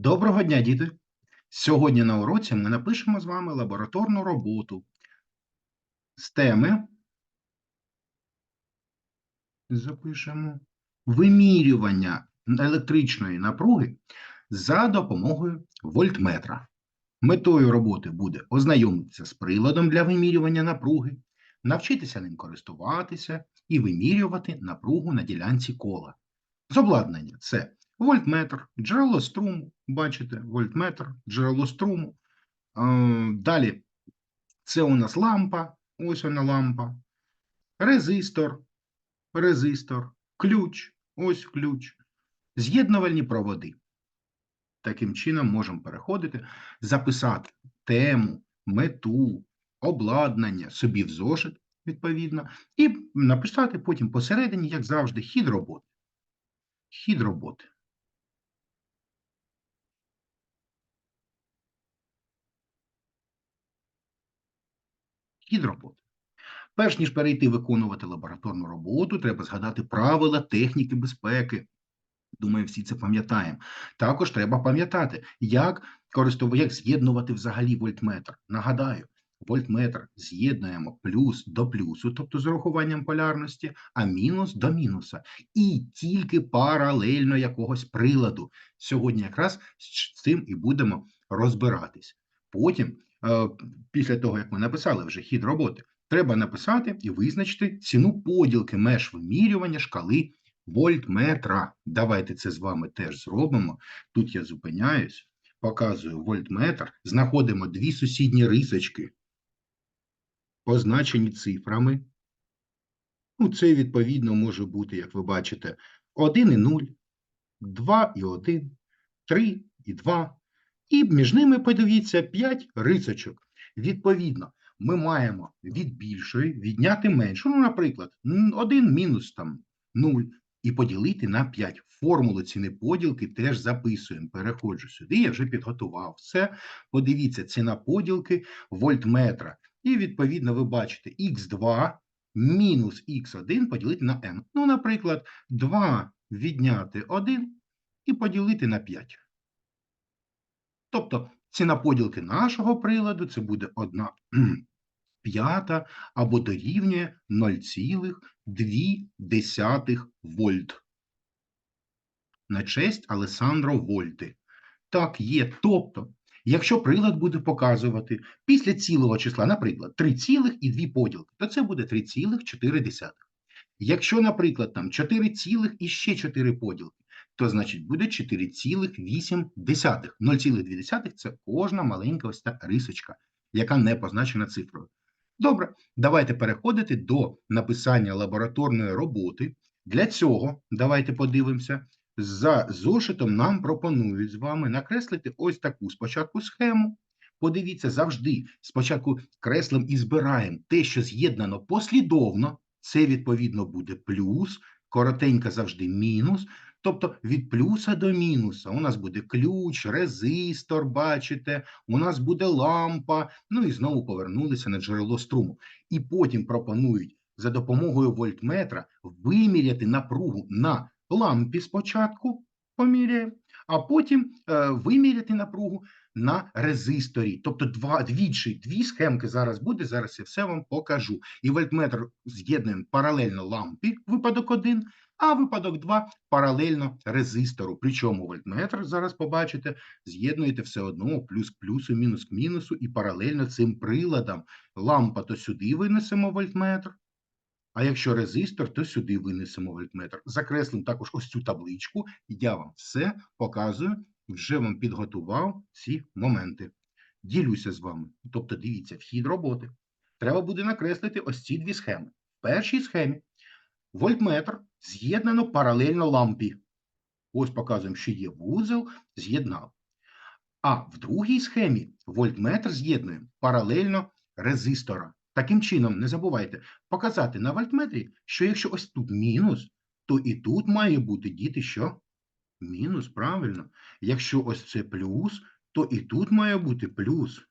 Доброго дня, діти! Сьогодні на уроці ми напишемо з вами лабораторну роботу з теми. Запишемо вимірювання електричної напруги за допомогою вольтметра. Метою роботи буде ознайомитися з приладом для вимірювання напруги, навчитися ним користуватися і вимірювати напругу на ділянці кола. З обладнання це вольтметр, джерело струму, бачите, вольтметр, джерело струму. Е, Далі це у нас лампа, ось вона лампа, резистор, резистор, ключ, ось ключ, з'єднувальні проводи. Таким чином можемо переходити, записати тему, мету, обладнання собі в зошит, відповідно, і написати потім посередині, як завжди, хід роботи. Хід роботи. Хід роботи. Перш ніж перейти виконувати лабораторну роботу, треба згадати правила техніки безпеки. Думаю, всі це пам'ятаємо. Також треба пам'ятати, як користув... як з'єднувати взагалі вольтметр. Нагадаю, вольтметр з'єднуємо плюс до плюсу, тобто з урахуванням полярності, а мінус до мінуса. І тільки паралельно якогось приладу. Сьогодні якраз з цим і будемо розбиратись. Потім, е, після того, як ми написали вже хід роботи, треба написати і визначити ціну поділки меж вимірювання шкали вольтметра. Давайте це з вами теж зробимо. Тут я зупиняюсь, показую вольтметр, знаходимо дві сусідні рисочки, позначені цифрами. Ну, це, відповідно, може бути, як ви бачите, 1 і 0, 2 і 1, 3 і 2. І між ними, подивіться, 5 рисочок. Відповідно, ми маємо від більшої відняти меншу. Ну, наприклад, 1 мінус там 0 і поділити на 5. Формулу ціни поділки теж записуємо. Переходжу сюди, я вже підготував все. Подивіться, ціна поділки вольтметра. І, відповідно, ви бачите х2 мінус х1 поділити на n. Ну, наприклад, 2 відняти 1 і поділити на 5. Тобто ціна поділки нашого приладу це буде 1 п'ята або дорівнює 0,2 вольт. На честь Алесандро Вольти. Так, є. Тобто, якщо прилад буде показувати після цілого числа, наприклад, 3,2 поділки, то це буде 3,4. Якщо, наприклад, там 4, і ще 4 поділки, то значить буде 4,8. 0,2 це кожна маленька ось та рисочка, яка не позначена цифрою. Добре, давайте переходити до написання лабораторної роботи. Для цього давайте подивимося. За зошитом нам пропонують з вами накреслити ось таку спочатку схему. Подивіться, завжди спочатку креслим і збираємо те, що з'єднано послідовно. Це, відповідно, буде плюс, коротенько завжди мінус. Тобто від плюса до мінуса у нас буде ключ, резистор, бачите, у нас буде лампа, ну і знову повернулися на джерело струму. І потім пропонують за допомогою вольтметра виміряти напругу на лампі спочатку, поміряємо, а потім е, виміряти напругу на резисторі. Тобто два, двічі, дві схемки зараз буде, зараз я все вам покажу. І вольтметр з'єднуємо паралельно лампі, випадок один, а випадок 2 паралельно резистору. Причому вольтметр, зараз побачите, з'єднуєте все одно плюс к плюсу, мінус к мінусу, і паралельно цим приладом лампа то сюди винесемо вольтметр, а якщо резистор, то сюди винесемо вольтметр. Закреслимо також ось цю табличку, я вам все показую, вже вам підготував ці моменти. Ділюся з вами. Тобто, дивіться, вхід роботи. Треба буде накреслити ось ці дві схеми. В першій схемі вольтметр з'єднано паралельно лампі. Ось показуємо, що є вузол, з'єднав. А в другій схемі вольтметр з'єднуємо паралельно резистора. Таким чином, не забувайте показати на вольтметрі, що якщо ось тут мінус, то і тут має бути діти що? Мінус, правильно. Якщо ось це плюс, то і тут має бути плюс.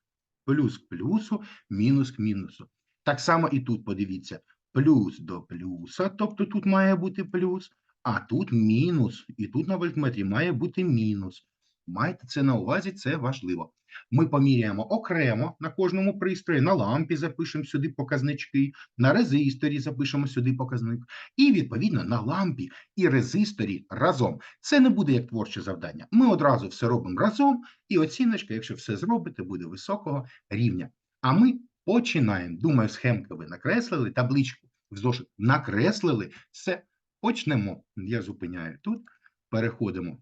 Плюс к плюсу, мінус к мінусу. Так само і тут подивіться, плюс до плюса, тобто тут має бути плюс, а тут мінус. І тут на вольтметрі має бути мінус. Майте це на увазі, це важливо. Ми поміряємо окремо на кожному пристрої, на лампі запишемо сюди показнички, на резисторі запишемо сюди показник, і відповідно на лампі і резисторі разом. Це не буде як творче завдання. Ми одразу все робимо разом, і оціночка, якщо все зробите, буде високого рівня. А ми починаємо. Думаю, схемки ви накреслили, табличку в зошит накреслили. Все, почнемо. Я зупиняю тут. Переходимо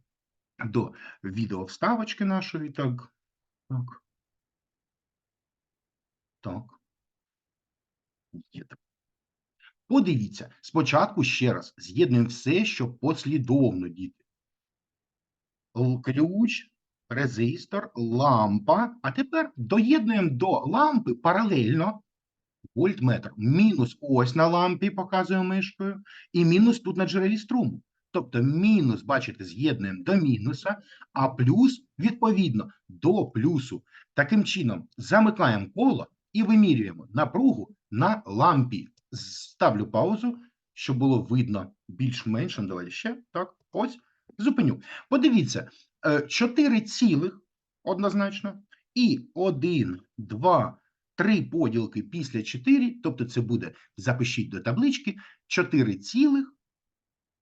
до відеовставочки нашої. Так. Так. Так. Подивіться, спочатку ще раз з'єднуємо все, що послідовно, діти. Ключ, резистор, лампа. А тепер доєднуємо до лампи паралельно вольтметр. Мінус ось на лампі, показуємо мишкою, і мінус тут на джерелі струму. Тобто мінус, бачите, з'єднуємо до мінуса, а плюс, відповідно, до плюсу. Таким чином, замикаємо коло і вимірюємо напругу на лампі. Ставлю паузу, щоб було видно більш-менш. Давайте ще так. Ось зупиню. Подивіться, 4 цілих однозначно, і 1, 2, 3 поділки після 4, тобто це буде, запишіть до таблички, 4 цілих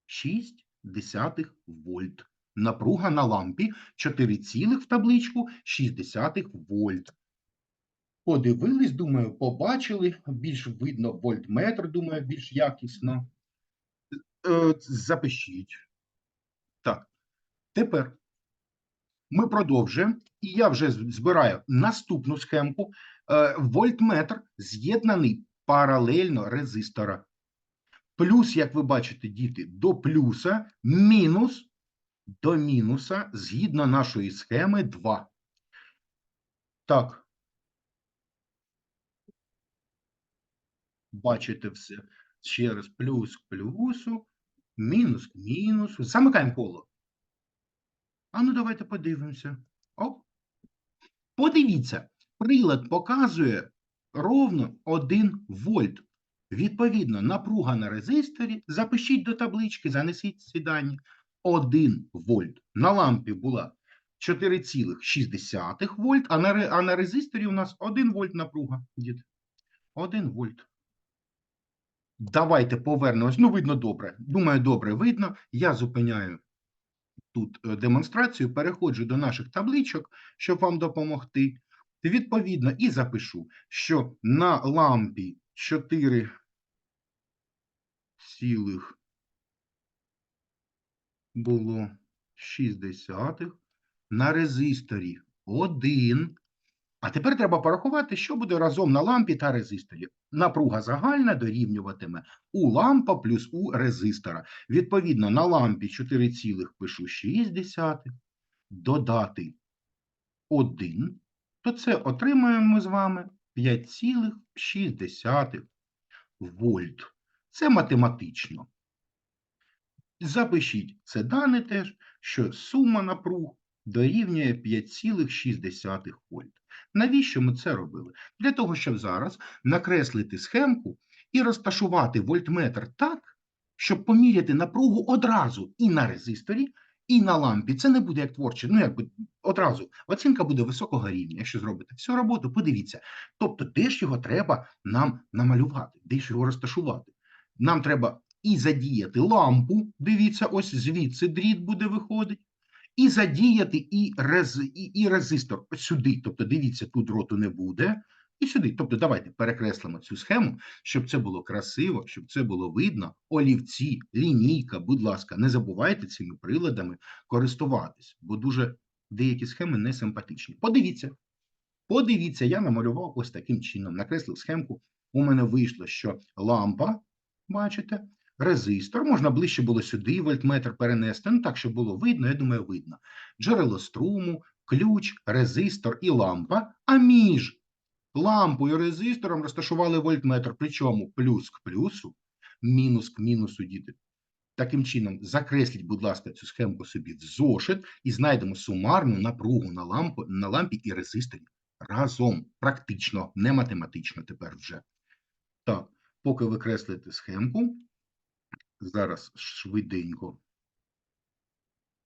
6 десятих вольт. Напруга на лампі 4 цілих в табличку 6 вольт. Подивились, думаю, побачили, більш видно вольтметр, думаю, більш якісно. Е, Запишіть. Так, тепер ми продовжуємо, і я вже збираю наступну схемку. Е, Вольтметр з'єднаний паралельно резистора. Плюс, як ви бачите, діти, до плюса, мінус до мінуса, згідно нашої схеми 2. Так. Бачите все. Ще раз плюс к плюсу, мінус к мінусу. Замикаємо коло. А ну давайте подивимося. Оп. Подивіться, прилад показує ровно 1 вольт. Відповідно, напруга на резисторі, запишіть до таблички, занесіть ці дані. 1 вольт. На лампі була 4,6 вольт, а на, а на резисторі у нас 1 вольт напруга. Дід. 1 вольт. Давайте повернемось. Ну, видно добре. Думаю, добре видно. Я зупиняю тут е, демонстрацію, переходжу до наших табличок, щоб вам допомогти. Відповідно, і запишу, що на лампі 4 цілих було 6 на резисторі 1. А тепер треба порахувати, що буде разом на лампі та резисторі. Напруга загальна дорівнюватиме у лампа плюс у резистора. Відповідно, на лампі 4 пишу 6 додати 1, то це отримаємо ми з вами 5,6 вольт. Це математично. Запишіть це дане теж, що сума напруг дорівнює 5,6 вольт. Навіщо ми це робили? Для того, щоб зараз накреслити схемку і розташувати вольтметр так, щоб поміряти напругу одразу і на резисторі, і на лампі. Це не буде як творче, ну якби одразу. Оцінка буде високого рівня, якщо зробите всю роботу, подивіться. Тобто, де ж його треба нам намалювати, де ж його розташувати? Нам треба і задіяти лампу, дивіться, ось звідси дріт буде виходить, і задіяти і, рез, і, і резистор сюди. Тобто, дивіться, тут дроту не буде. І сюди. Тобто, давайте перекреслимо цю схему, щоб це було красиво, щоб це було видно. Олівці, лінійка, будь ласка, не забувайте цими приладами користуватись, бо дуже деякі схеми не симпатичні. Подивіться. Подивіться, я намалював ось таким чином. Накреслив схемку. У мене вийшло, що лампа, бачите, резистор, можна ближче було сюди вольтметр перенести, ну так, щоб було видно, я думаю, видно. Джерело струму, ключ, резистор і лампа, а між лампою і резистором розташували вольтметр, причому плюс к плюсу, мінус к мінусу, діти. Таким чином, закресліть, будь ласка, цю схемку собі в зошит і знайдемо сумарну напругу на, лампу, на лампі і резисторі разом, практично, не математично тепер вже. Так, поки ви креслите схемку, зараз швиденько.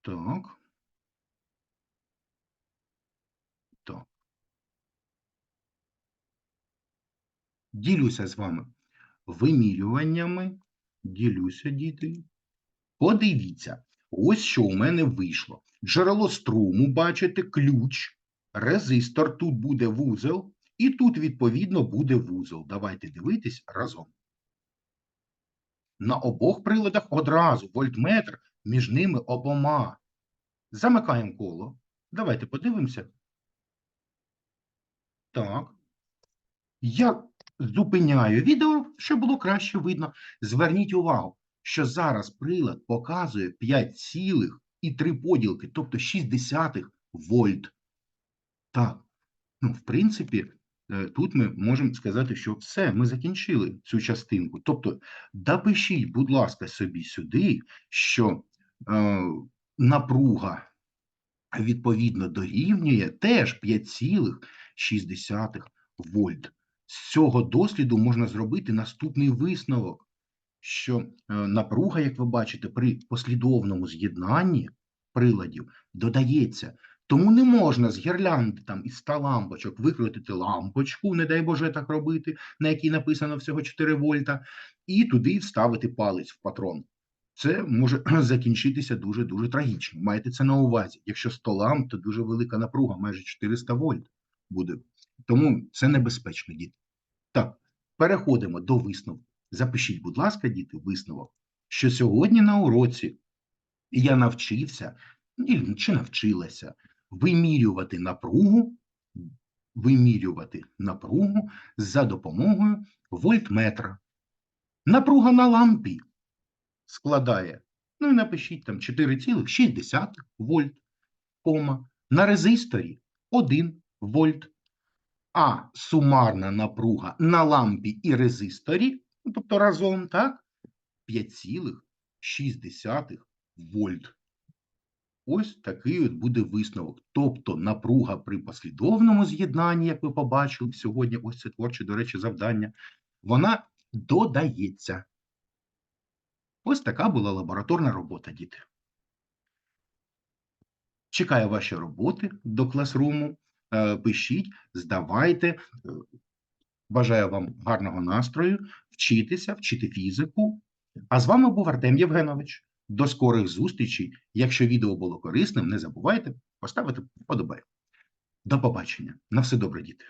Так. Так. Ділюся з вами вимірюваннями. Ділюся, діти. Подивіться, ось що у мене вийшло. Джерело струму, бачите, ключ, резистор, тут буде вузол, і тут, відповідно, буде вузол. Давайте дивитись разом. На обох приладах одразу вольтметр між ними обома. Замикаємо коло. Давайте подивимося. Так. Я зупиняю відео, щоб було краще видно. Зверніть увагу, що зараз прилад показує 5,3 поділки, тобто 60 вольт. Так, ну, в принципі, тут ми можемо сказати, що все, ми закінчили цю частинку. Тобто, допишіть, будь ласка, собі сюди, що е, напруга відповідно дорівнює теж 5,6 вольт. З цього досліду можна зробити наступний висновок, що е, напруга, як ви бачите, при послідовному з'єднанні приладів додається. Тому не можна з гірлянди там із 100 лампочок викрутити лампочку, не дай Боже так робити, на якій написано всього 4 вольта, і туди вставити палець в патрон. Це може закінчитися дуже-дуже трагічно. Майте це на увазі. Якщо 100 ламп, то дуже велика напруга, майже 400 вольт буде. Тому це небезпечно, діти. Так, переходимо до висновку. Запишіть, будь ласка, діти, висновок, що сьогодні на уроці я навчився і- чи навчилася вимірювати напругу, вимірювати напругу за допомогою вольтметра. Напруга на лампі складає, ну і напишіть там 4,6 вольт, кома, на резисторі 1 вольт, а сумарна напруга на лампі і резисторі, ну, тобто разом, так, 5,6 вольт. Ось такий от буде висновок. Тобто напруга при послідовному з'єднанні, як ви побачили сьогодні, ось це творче, до речі, завдання, вона додається. Ось така була лабораторна робота, діти. Чекаю ваші роботи до класруму. Е, Пишіть, здавайте. Е, Бажаю вам гарного настрою, вчитися, вчити фізику. А з вами був Артем Євгенович. До скорих зустрічей. Якщо відео було корисним, не забувайте поставити вподобай. До побачення. На все добре, діти.